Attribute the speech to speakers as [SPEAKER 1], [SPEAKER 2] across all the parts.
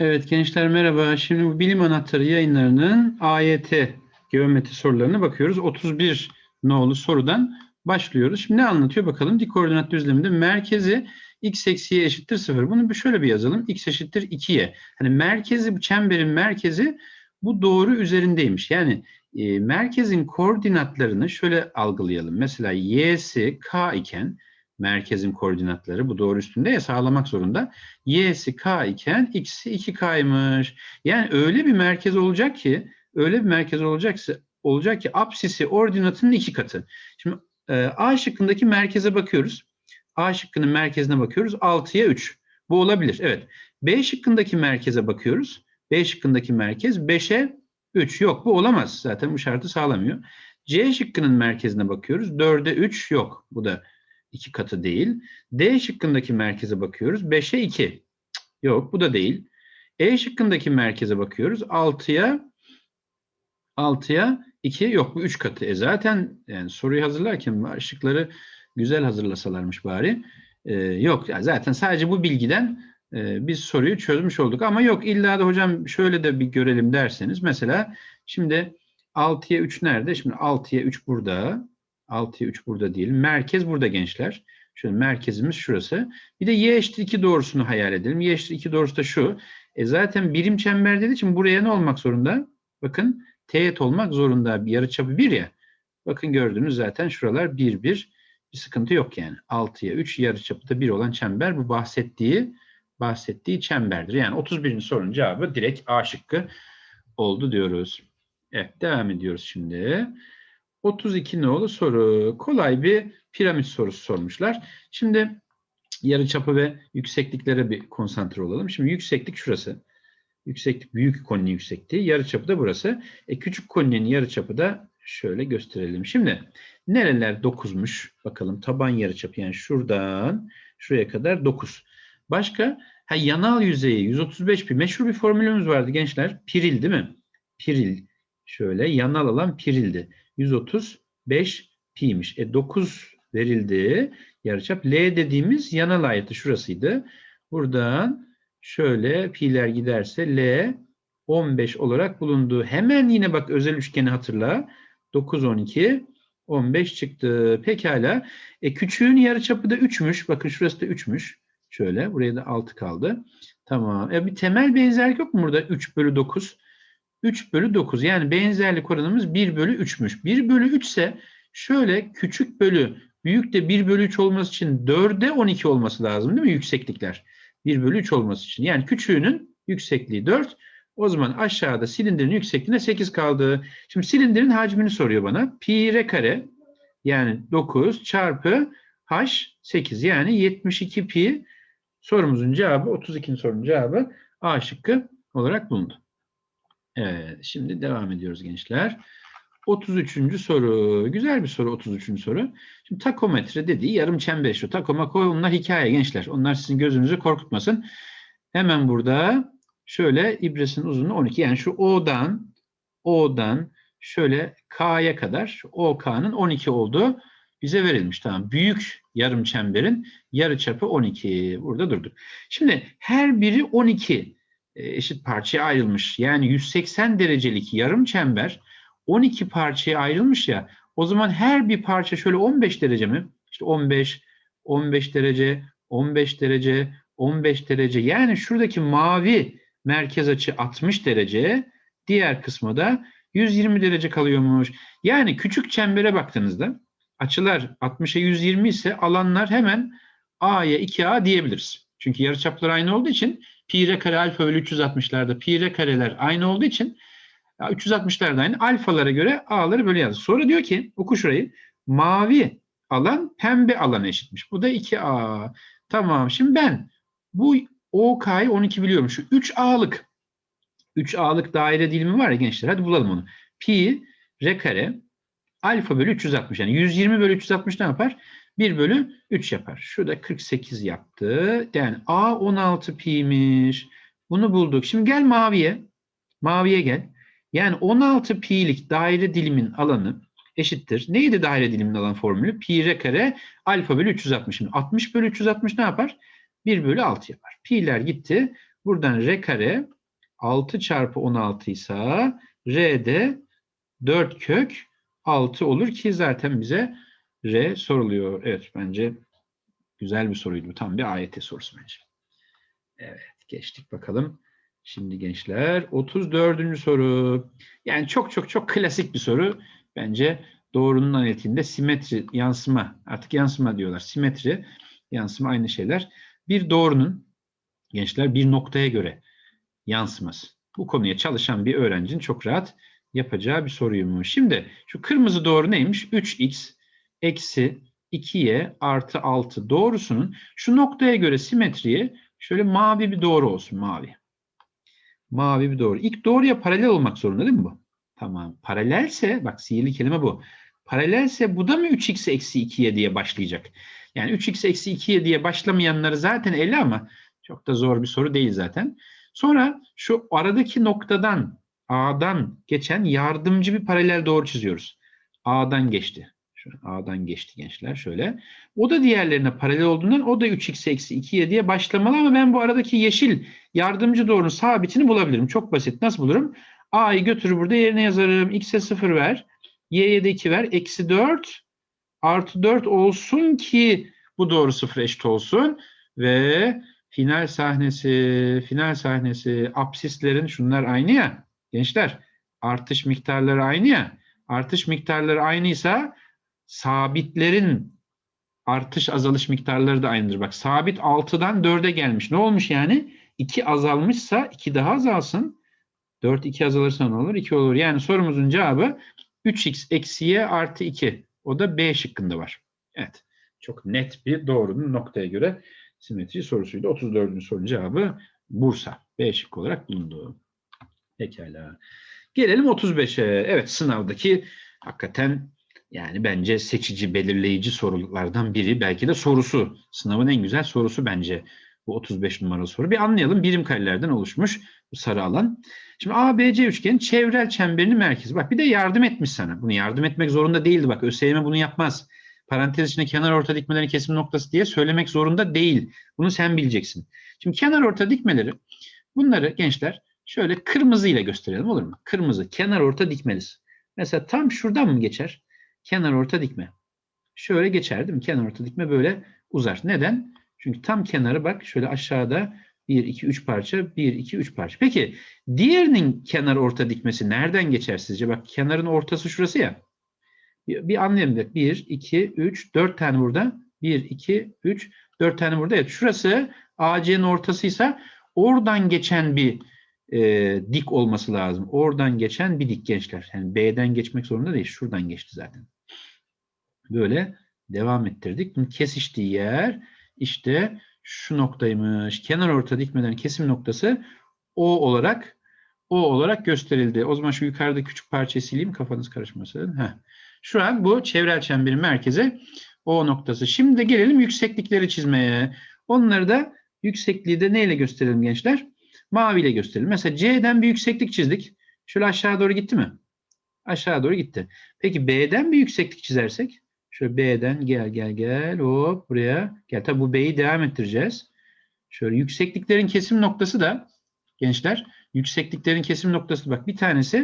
[SPEAKER 1] Evet gençler merhaba. Şimdi bu bilim anahtarı yayınlarının AYT geometri sorularına bakıyoruz. 31 nolu sorudan başlıyoruz. Şimdi ne anlatıyor bakalım? Dik koordinat düzleminde merkezi x eksi y eşittir 0. Bunu bir şöyle bir yazalım. x eşittir 2y. Hani merkezi bu çemberin merkezi bu doğru üzerindeymiş. Yani e, merkezin koordinatlarını şöyle algılayalım. Mesela y'si k iken merkezin koordinatları bu doğru üstünde ya sağlamak zorunda. Y'si k iken x'i 2k'ymış. Yani öyle bir merkez olacak ki öyle bir merkez olacaksa olacak ki apsisi ordinatının iki katı. Şimdi e, A şıkkındaki merkeze bakıyoruz. A şıkkının merkezine bakıyoruz. 6'ya 3. Bu olabilir. Evet. B şıkkındaki merkeze bakıyoruz. B şıkkındaki merkez 5'e 3. Yok bu olamaz. Zaten bu şartı sağlamıyor. C şıkkının merkezine bakıyoruz. 4'e 3 yok. Bu da iki katı değil. D şıkkındaki merkeze bakıyoruz. 5'e 2. Yok bu da değil. E şıkkındaki merkeze bakıyoruz. 6'ya 6'ya 2 yok bu 3 katı. E zaten yani soruyu hazırlarken şıkları güzel hazırlasalarmış bari. Ee, yok yani zaten sadece bu bilgiden e, biz soruyu çözmüş olduk. Ama yok illa da hocam şöyle de bir görelim derseniz. Mesela şimdi 6'ya 3 nerede? Şimdi 6'ya 3 burada. 6'ya 3 burada değil. Merkez burada gençler. Şöyle merkezimiz şurası. Bir de y eşittir 2 doğrusunu hayal edelim. y eşittir 2 doğrusu da şu. E zaten birim çember dediği için buraya ne olmak zorunda? Bakın teğet olmak zorunda. Yarıçapı 1 ya. Bakın gördünüz zaten şuralar 1 1. Bir sıkıntı yok yani. 6'ya 3 yarıçapı da 1 olan çember bu bahsettiği bahsettiği çemberdir. Yani 31. sorunun cevabı direkt A şıkkı oldu diyoruz. Evet devam ediyoruz şimdi. 32 nolu soru. Kolay bir piramit sorusu sormuşlar. Şimdi yarıçapı ve yüksekliklere bir konsantre olalım. Şimdi yükseklik şurası. Yükseklik büyük koninin yüksekliği. Yarıçapı da burası. E, küçük koninin yarıçapı da şöyle gösterelim. Şimdi nereler 9'muş? Bakalım taban yarıçapı yani şuradan şuraya kadar 9. Başka ha, yanal yüzeyi 135 bir meşhur bir formülümüz vardı gençler. Piril değil mi? Piril. Şöyle yanal alan pirildi. 135 pi'ymiş. E 9 verildi. Yarıçap L dediğimiz yanal ayeti şurasıydı. Buradan şöyle pi'ler giderse L 15 olarak bulundu. Hemen yine bak özel üçgeni hatırla. 9 12 15 çıktı. Pekala. E küçüğün yarıçapı da 3'müş. Bakın şurası da 3'müş. Şöyle buraya da 6 kaldı. Tamam. E bir temel benzerlik yok mu burada? 3 bölü 9. 3 bölü 9. Yani benzerlik oranımız 1 bölü 3'müş. 1 bölü 3 ise şöyle küçük bölü büyük de 1 bölü 3 olması için 4'e 12 olması lazım değil mi yükseklikler? 1 bölü 3 olması için. Yani küçüğünün yüksekliği 4. O zaman aşağıda silindirin yüksekliğine 8 kaldı. Şimdi silindirin hacmini soruyor bana. Pi r kare yani 9 çarpı h 8 yani 72 pi sorumuzun cevabı 32. sorunun cevabı A şıkkı olarak bulundu. Evet, şimdi devam ediyoruz gençler. 33. soru. Güzel bir soru 33. soru. Şimdi takometre dediği yarım çember şu. Takoma koy onlar hikaye gençler. Onlar sizin gözünüzü korkutmasın. Hemen burada şöyle ibresinin uzunluğu 12. Yani şu O'dan O'dan şöyle K'ya kadar OK'nın 12 olduğu bize verilmiş. Tamam. Büyük yarım çemberin yarıçapı 12. Burada durduk. Şimdi her biri 12 eşit parçaya ayrılmış. Yani 180 derecelik yarım çember 12 parçaya ayrılmış ya. O zaman her bir parça şöyle 15 derece mi? İşte 15, 15 derece, 15 derece, 15 derece. Yani şuradaki mavi merkez açı 60 derece, diğer kısmı da 120 derece kalıyormuş. Yani küçük çembere baktığınızda açılar 60'a 120 ise alanlar hemen A'ya 2A diyebiliriz. Çünkü yarıçaplar aynı olduğu için pi r kare alfa bölü 360'larda pi r kareler aynı olduğu için 360'larda aynı. Alfalara göre A'ları böyle yazdı. Sonra diyor ki oku şurayı. Mavi alan pembe alana eşitmiş. Bu da 2A. Tamam. Şimdi ben bu OK'yı 12 biliyorum. Şu 3A'lık 3A'lık daire dilimi var ya gençler. Hadi bulalım onu. Pi r kare alfa bölü 360. Yani 120 bölü 360 ne yapar? 1 bölü 3 yapar. Şurada 48 yaptı. Yani A 16 pi'miş. Bunu bulduk. Şimdi gel maviye. Maviye gel. Yani 16 pi'lik daire dilimin alanı eşittir. Neydi daire dilimin alan formülü? Pi r kare alfa bölü 360. Şimdi 60 bölü 360 ne yapar? 1 bölü 6 yapar. Pi'ler gitti. Buradan r kare 6 çarpı 16 ise r de 4 kök 6 olur ki zaten bize r soruluyor. Evet bence güzel bir soruydu. Tam bir AYT sorusu bence. Evet geçtik bakalım. Şimdi gençler 34. soru. Yani çok çok çok klasik bir soru. Bence doğrunun analitiğinde simetri, yansıma, artık yansıma diyorlar. Simetri, yansıma aynı şeyler. Bir doğrunun gençler bir noktaya göre yansıması. Bu konuya çalışan bir öğrencinin çok rahat yapacağı bir soruymuş. Şimdi şu kırmızı doğru neymiş? 3x eksi 2y artı 6 doğrusunun şu noktaya göre simetriye şöyle mavi bir doğru olsun mavi. Mavi bir doğru. İlk doğruya paralel olmak zorunda değil mi bu? Tamam. Paralelse bak sihirli kelime bu. Paralelse bu da mı 3x eksi 2y diye başlayacak? Yani 3x eksi 2y diye başlamayanları zaten ele ama çok da zor bir soru değil zaten. Sonra şu aradaki noktadan A'dan geçen yardımcı bir paralel doğru çiziyoruz. A'dan geçti. A'dan geçti gençler şöyle. O da diğerlerine paralel olduğundan o da 3x eksi 2y diye başlamalı ama ben bu aradaki yeşil yardımcı doğrunun sabitini bulabilirim. Çok basit. Nasıl bulurum? A'yı götürür burada yerine yazarım. X'e 0 ver. Y'ye de 2 ver. Eksi 4 artı 4 olsun ki bu doğru 0 eşit olsun. Ve final sahnesi, final sahnesi, absislerin şunlar aynı ya. Gençler artış miktarları aynı ya. Artış miktarları aynıysa sabitlerin artış azalış miktarları da aynıdır. Bak sabit 6'dan 4'e gelmiş. Ne olmuş yani? 2 azalmışsa 2 daha azalsın. 4 2 azalırsa ne olur? 2 olur. Yani sorumuzun cevabı 3x eksi y artı 2. O da B şıkkında var. Evet. Çok net bir doğrunun noktaya göre simetri sorusuydu. 34. sorunun cevabı Bursa. B şıkkı olarak bulundu. Pekala. Gelelim 35'e. Evet sınavdaki hakikaten yani bence seçici, belirleyici sorulardan biri. Belki de sorusu. Sınavın en güzel sorusu bence bu 35 numaralı soru. Bir anlayalım. Birim karelerden oluşmuş bu sarı alan. Şimdi ABC üçgenin çevrel çemberinin merkezi. Bak bir de yardım etmiş sana. Bunu yardım etmek zorunda değildi. Bak ÖSYM bunu yapmaz. Parantez içinde kenar orta dikmelerin kesim noktası diye söylemek zorunda değil. Bunu sen bileceksin. Şimdi kenar orta dikmeleri bunları gençler şöyle kırmızı ile gösterelim olur mu? Kırmızı kenar orta dikmeliz. Mesela tam şuradan mı geçer? Kenar orta dikme. Şöyle geçer değil mi? Kenar orta dikme böyle uzar. Neden? Çünkü tam kenarı bak şöyle aşağıda 1, 2, 3 parça, 1, 2, 3 parça. Peki diğerinin kenar orta dikmesi nereden geçer sizce? Bak kenarın ortası şurası ya. Bir, bir anlayalım. 1, 2, 3, 4 tane burada. 1, 2, 3, 4 tane burada. Evet şurası AC'nin ortasıysa oradan geçen bir e, dik olması lazım. Oradan geçen bir dik gençler. Yani B'den geçmek zorunda değil. Şuradan geçti zaten. Böyle devam ettirdik. Bunun kesiştiği yer işte şu noktaymış. Kenar orta dikmelerin kesim noktası O olarak O olarak gösterildi. O zaman şu yukarıda küçük parçayı sileyim kafanız karışmasın. Heh. Şu an bu çevrel çemberin merkezi O noktası. Şimdi gelelim yükseklikleri çizmeye. Onları da yüksekliği de neyle gösterelim gençler? Mavi ile gösterelim. Mesela C'den bir yükseklik çizdik. Şöyle aşağı doğru gitti mi? Aşağı doğru gitti. Peki B'den bir yükseklik çizersek? Şöyle B'den gel gel gel hop buraya gel. Tabi bu B'yi devam ettireceğiz. Şöyle yüksekliklerin kesim noktası da gençler yüksekliklerin kesim noktası bak bir tanesi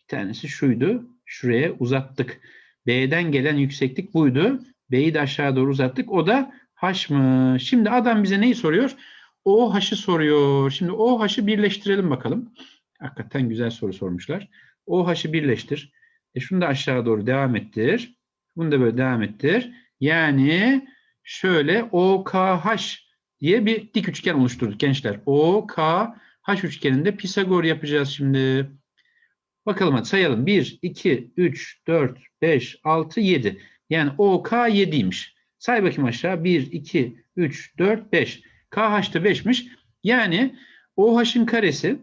[SPEAKER 1] bir tanesi şuydu. Şuraya uzattık. B'den gelen yükseklik buydu. B'yi de aşağı doğru uzattık. O da H'mış. Şimdi adam bize neyi soruyor? O H'ı soruyor. Şimdi O H'ı birleştirelim bakalım. Hakikaten güzel soru sormuşlar. O H'ı birleştir. E şunu da aşağı doğru devam ettir. Bunu da böyle devam ettir. Yani şöyle OKH diye bir dik üçgen oluşturduk gençler. OKH üçgeninde Pisagor yapacağız şimdi. Bakalım hadi sayalım. 1, 2, 3, 4, 5, 6, 7. Yani OK 7'ymiş. Say bakayım aşağı. 1, 2, 3, 4, 5. KH da 5'miş. Yani OH'ın karesi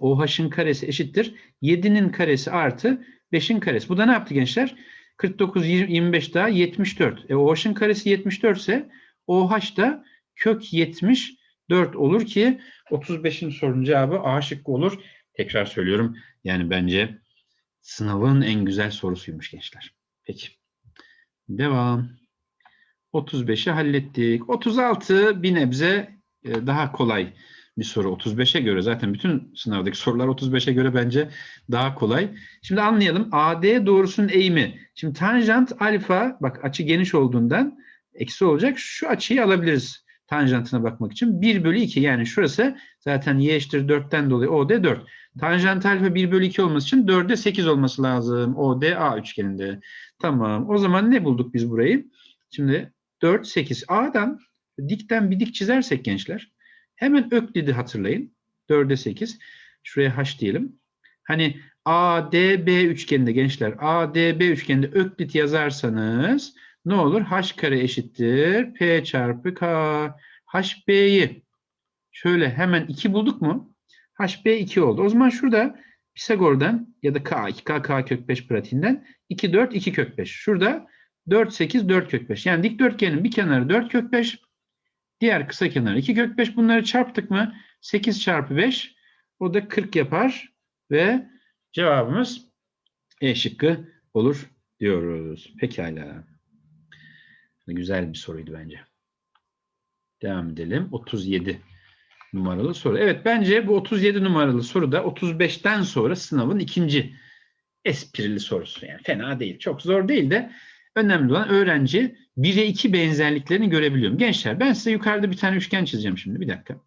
[SPEAKER 1] OH'ın karesi eşittir. 7'nin karesi artı 5'in karesi. Bu da ne yaptı gençler? 49, 25 daha 74. E OH'ın karesi 74 ise OH da kök 74 olur ki 35'in sorunun cevabı A şıkkı olur. Tekrar söylüyorum. Yani bence sınavın en güzel sorusuymuş gençler. Peki. Devam. 35'i hallettik. 36 bir nebze e, daha kolay bir soru 35'e göre zaten bütün sınavdaki sorular 35'e göre bence daha kolay. Şimdi anlayalım. AD doğrusunun eğimi. Şimdi tanjant alfa bak açı geniş olduğundan eksi olacak. Şu açıyı alabiliriz tanjantına bakmak için. 1 bölü 2 yani şurası zaten y eşittir 4'ten dolayı OD 4. Tanjant alfa 1 bölü 2 olması için 4'e 8 olması lazım. OD A üçgeninde. Tamam. O zaman ne bulduk biz burayı? Şimdi 4, 8. A'dan dikten bir dik çizersek gençler hemen Öklid'i hatırlayın. 4'e 8. Şuraya H diyelim. Hani ADB üçgeninde gençler ADB üçgeninde Öklit yazarsanız ne olur? H kare eşittir P çarpı K. HB'yi şöyle hemen 2 bulduk mu? HB 2 oldu. O zaman şurada Pisagor'dan ya da K2, K, K kök 5 pratiğinden 2, 4, 2 kök 5. Şurada 4, 8, 4 kök 5. Yani dikdörtgenin bir kenarı 4 kök 5, diğer kısa kenarı 2 kök 5. Bunları çarptık mı 8 çarpı 5 o da 40 yapar ve cevabımız E şıkkı olur diyoruz. Pekala. Güzel bir soruydu bence. Devam edelim. 37 numaralı soru. Evet bence bu 37 numaralı soruda 35'ten sonra sınavın ikinci esprili sorusu. Yani fena değil. Çok zor değil de önemli olan öğrenci 1'e 2 benzerliklerini görebiliyorum. Gençler ben size yukarıda bir tane üçgen çizeceğim şimdi. Bir dakika.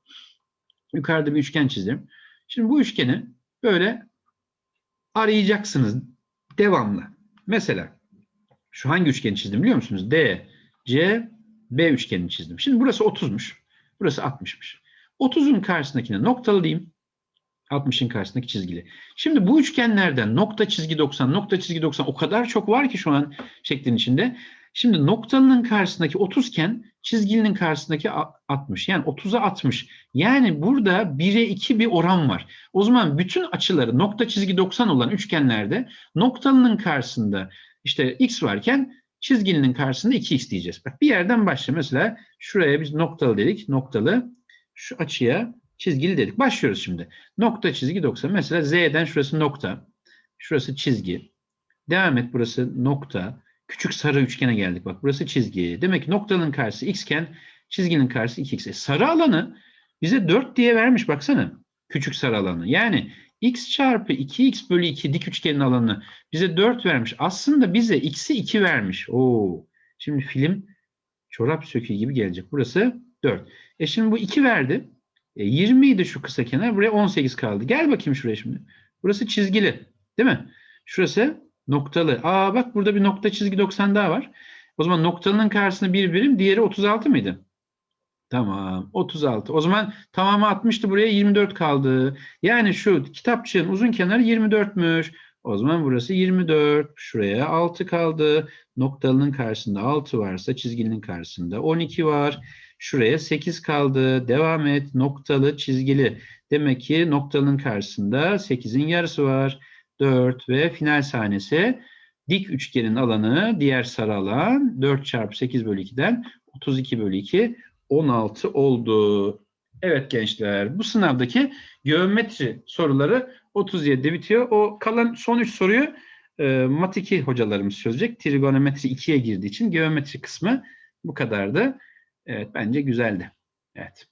[SPEAKER 1] Yukarıda bir üçgen çizeceğim. Şimdi bu üçgeni böyle arayacaksınız devamlı. Mesela şu hangi üçgeni çizdim biliyor musunuz? D, C, B üçgenini çizdim. Şimdi burası 30'muş. Burası 60'mış. 30'un karşısındakine noktalı diyeyim. 60'ın karşısındaki çizgili. Şimdi bu üçgenlerden nokta çizgi 90, nokta çizgi 90 o kadar çok var ki şu an şeklin içinde. Şimdi noktalının karşısındaki 30 iken çizgilinin karşısındaki 60. Yani 30'a 60. Yani burada 1'e 2 bir oran var. O zaman bütün açıları nokta çizgi 90 olan üçgenlerde noktalının karşısında işte x varken çizgilinin karşısında 2x diyeceğiz. Bak bir yerden başla. Mesela şuraya biz noktalı dedik. Noktalı. Şu açıya çizgili dedik. Başlıyoruz şimdi. Nokta çizgi 90. Mesela Z'den şurası nokta. Şurası çizgi. Devam et burası nokta. Küçük sarı üçgene geldik. Bak burası çizgi. Demek ki noktanın karşısı x iken çizginin karşısı 2x. E, sarı alanı bize 4 diye vermiş baksana. Küçük sarı alanı. Yani x çarpı 2x bölü 2 dik üçgenin alanı bize 4 vermiş. Aslında bize x'i 2 vermiş. Oo. Şimdi film çorap söküğü gibi gelecek. Burası 4. E şimdi bu 2 verdi. E 20 idi şu kısa kenar. Buraya 18 kaldı. Gel bakayım şuraya şimdi. Burası çizgili. Değil mi? Şurası noktalı. Aa bak burada bir nokta çizgi 90 daha var. O zaman noktalının karşısında bir birim. Diğeri 36 mıydı? Tamam. 36. O zaman tamamı 60'tı. Buraya 24 kaldı. Yani şu kitapçığın uzun kenarı 24'müş. O zaman burası 24. Şuraya 6 kaldı. Noktalının karşısında 6 varsa çizginin karşısında 12 var. Şuraya 8 kaldı. Devam et. Noktalı, çizgili. Demek ki noktalının karşısında 8'in yarısı var. 4 ve final sahnesi dik üçgenin alanı diğer sarı alan 4 çarpı 8 bölü 2'den 32 bölü 2 16 oldu. Evet gençler bu sınavdaki geometri soruları 37'de bitiyor. O kalan son 3 soruyu e, mat 2 hocalarımız çözecek. Trigonometri 2'ye girdiği için geometri kısmı bu kadardı. Evet bence güzeldi. Evet.